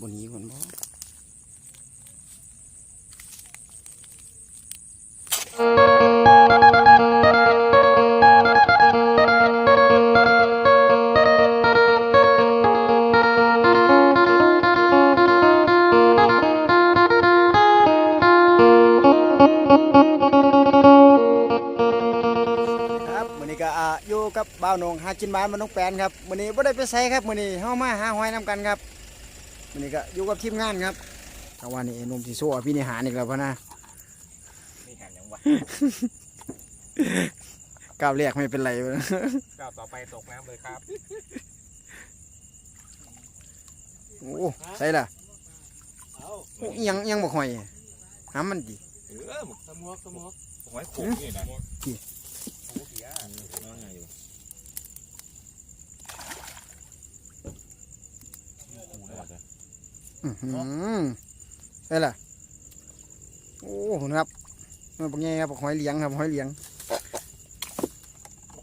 บนนี้คนบ่ครับมื้อนี้ก็อ่าอยู่กับบ่าวหนงหากินบ้านบ้านน้องแปนครับมื้อนี้บ่ได้ไปไสครับมื้อนี้เฮามาหาหอยนํกันครับ มื้อนี้ก็อยู่กับทีมงานครับแต่ว่านี่ไอ้หนุ่มสิโซ่พี่นิหารอีกแล้วพ่อนะนี่หันยังวะก้าวแรกไม่เป็นไรก้าวต่อไปตกน้ำเลยครับ โอ้ใส่ละโอ้อิหยังอิหยังบ่หอยหามันดิเออหมกสมวกสมวกหอยโขงนี่นะกี่ โอ้เสียน้องไงอยู่หูได้เลย อื้อหือใส่ละโอ้โหนะครับมันเป็นไงครับหอยเหลียงครับหอยเหลียง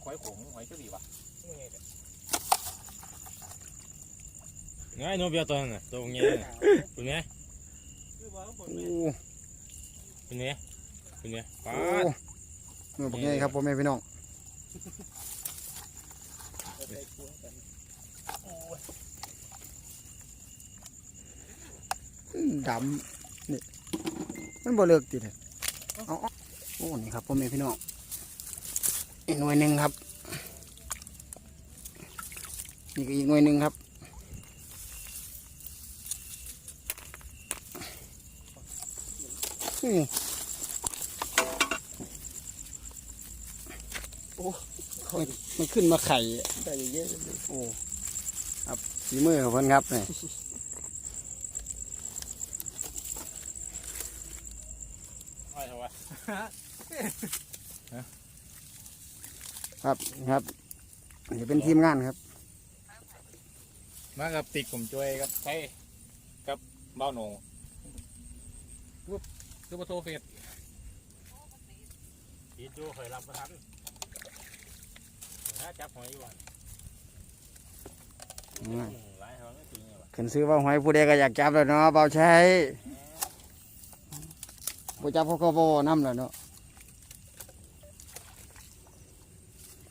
หอยโขงหอยเจ้าดีวะง่ายโนเบียตัวนั้นน่ะตัวเงี้ยเป็นไงโอ้เป็นไงเป็นไงโอ้ป้าดมันเป็นไงครับพ่อแม่พี่น้อง ดำนี่มันบ่เลิกติดเลยเอาเอาโอ้นี่ครับพ่อแม่พี่น้องอีกหน่วยหนึ่งครับนี่ก็อีกหน่วยหนึ่งครับนี่โอ้มันมันขึ้นมาไข่ได้เยอะเลยโอ้ครับสีมือของเพิ่นครับนี่ไม่เท่า ไหร่ครับครับนี่เป็นทีมงานครับ มากับติ๊กผมช่วยครับใช่กับเบ้าโหนงปุ๊บคือประตูเฟสยีจูเคยรับมาทันถ้าจับหอยอยู่วันอืมหลายเขาไม่จริงเลยวะขึ้นซื้อว่าหอยผู้ใดก็อยากจับแล้วเนาะเบาใช้ ผู้จับเขาก็บ่น้ำแล้วเนาะ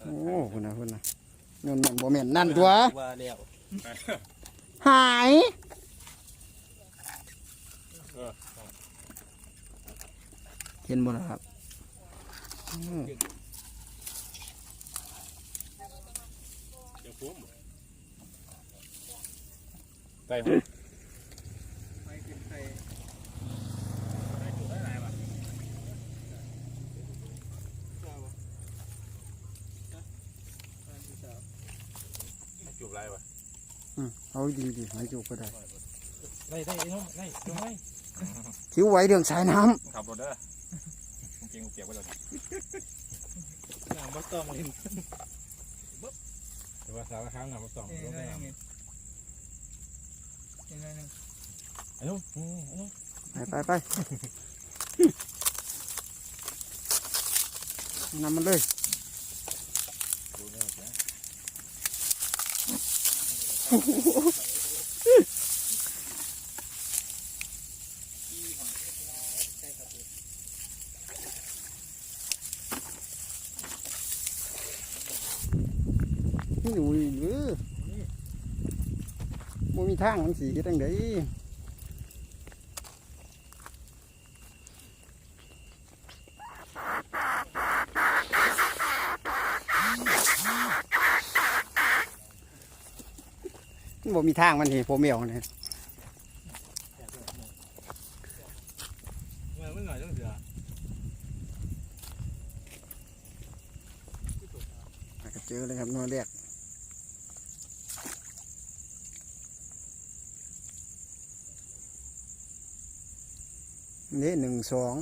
โอ้คุณนะคุณนะเงินแม่นบ่แม่นนั่นตัวว่าแล้วหายเออเห็นบ่ล่ะครับอืมเดี๋ยวฟุ้มใส่หอย จูบ ไรวะอืมเอาดีดีหอยจุกก็ได้ได้ได้น้องได้น้องได้คิ้วไหวเรื่องสายน้ขับรถเด้อเก่งกูเปียกไปเลยน้ำบัตตองลินแต่ว่าสารครั้งน้ำบัตตองต้องได้น้ำไอ้นุ่มไอ้นุ่มำไปไปไปนำมันเลย ดูเนี่ยนะ นี่หนูหรือบ่มีทางมันสีตั้งได บ่มีทางมันนี่ผมเอวเนี่ยเมื่อไม่หน่อยต้องเสือก็เจอเลยครับหนัวแรกนี่หนึ่งสอง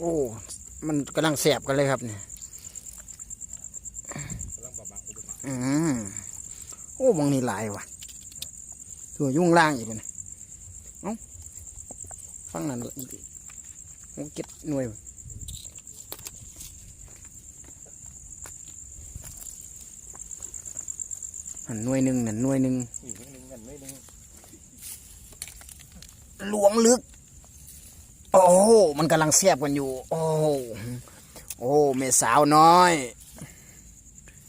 โอ้ มันกำลังแสบกันเลยครับเนี่ยกำลังบะบะอุบะบะอืมโอ้บางนี่หลายว่ะตัวยุ่งล่างอีกมันเอ้าฟังนั่นอีกโอ้เก็ดหน่วยว่ะหันหน่วยหนึ่งนั่นหน่วยหนึ่งอีกนิดนึงกันนิดนึงหลวงลึก โอ้โหมันกำลังเสียบกันอยู่ โอ้โหโอ้เมสาวน้อย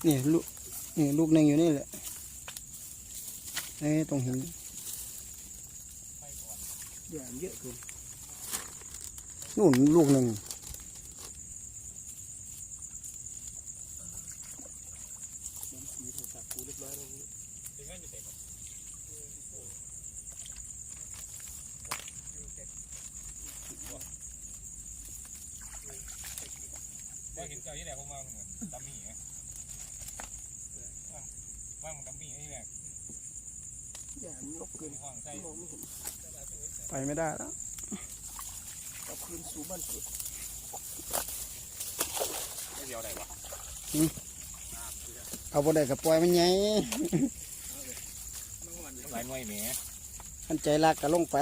นี่ลูกนี่ลูกหนึ่งอยู่นี่แหละเอ้ยตรงหินอย่าเยอะเกินนู่นลูกหนึ่ง ว่าเห็นเจ้าที่ไหนผมว่าเหมือน ดัมมี่ไงว่ามันดัมมี่ไอ้เนี่ยอย่ายกเกินห้องใช่ไปไม่ได้แล้วเอาคืนสู่บ้านเกิดไม่เดียวได้ปะเอาบ่ได้กับปล่อยมันไงหลายหน่วยแหมมันใจรักก็ลงไป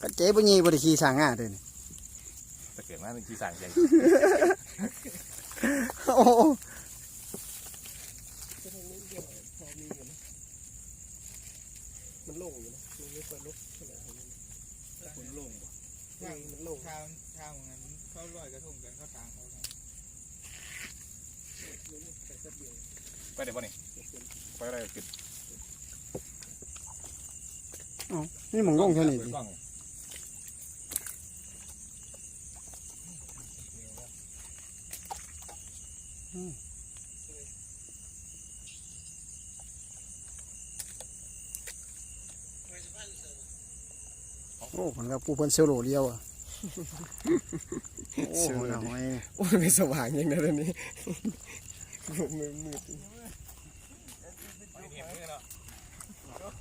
ก็เจ๊บ่ยีบ่ได้ขี่สร้างงาเด้อนี่ แต่เกิดมาเป็นชีสั่งใจโอ้โหจะทางนี้เดียวพอมีอยู่นะมันโล่งอยู่นะมันไม่ค่อยลุกเท่าไหร่ฝนโล่งป่ะมันโล่งทางทางนั้นเขาลอยกระทงกันเขาทางเขาไงแต่แป๊บเดียวไปเดี๋ยวบ่นี่ไปอะไรกินนี่หมองลงเท่านี้เปิสิดกล้อง โอ้ผลกับผู้เพิ่นเซลโลเดียวอะโอ้โหหอยโอ้ยไม่สว่างอย่างนั้นอันนี้มืดมืดมืดไม่เห็นเลยเนาะ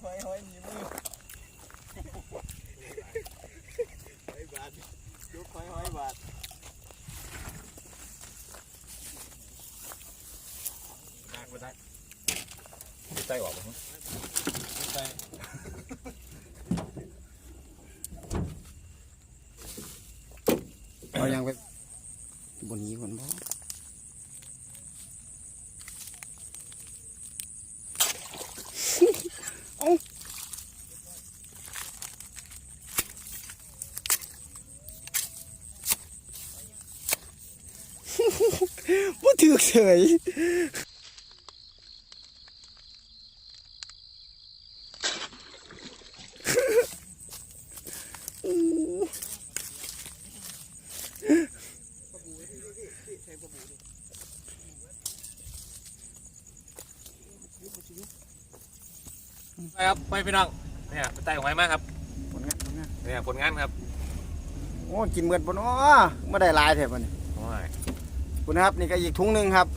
หอยหอยหนีมือหอยบาทยกหอยหอยบาท ได้ไม่ได้ ใจออกมั้งใจเอายังไปบนนี้คนบ่เอ้าบ่ถือเฉย ไปครับไปพี่น้องเนี่ยไปไต่หอยมาครับผลงานผลงานเนี่ยผลงานครับโอ้กินเบิดบ่เนาะบ่ได้หลายแท้บ่นี่โอ้ยคุณนะครับนี่ก็อีกถุงหนึงครับ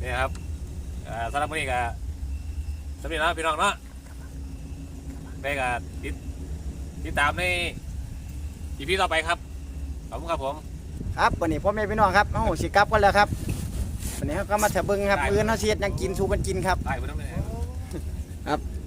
เนี่ยครับอ่าสำหรับวันนี้ก็สำหรับนะพี่น้องเนาะได้ก็ติดติดตามในอีพีต่อไปครับขอบคุณครับผม ครับวันนี้พ่อแม่พี่น้องครับเฮาสิกลับกันแล้วครับวันนี้เราก็มาเถอะเบิ่งครับได้มื้อนี้เฮาสิเฮ็ดหยังกินสู่กันกินครับได้ไปน้ำเลย ครับ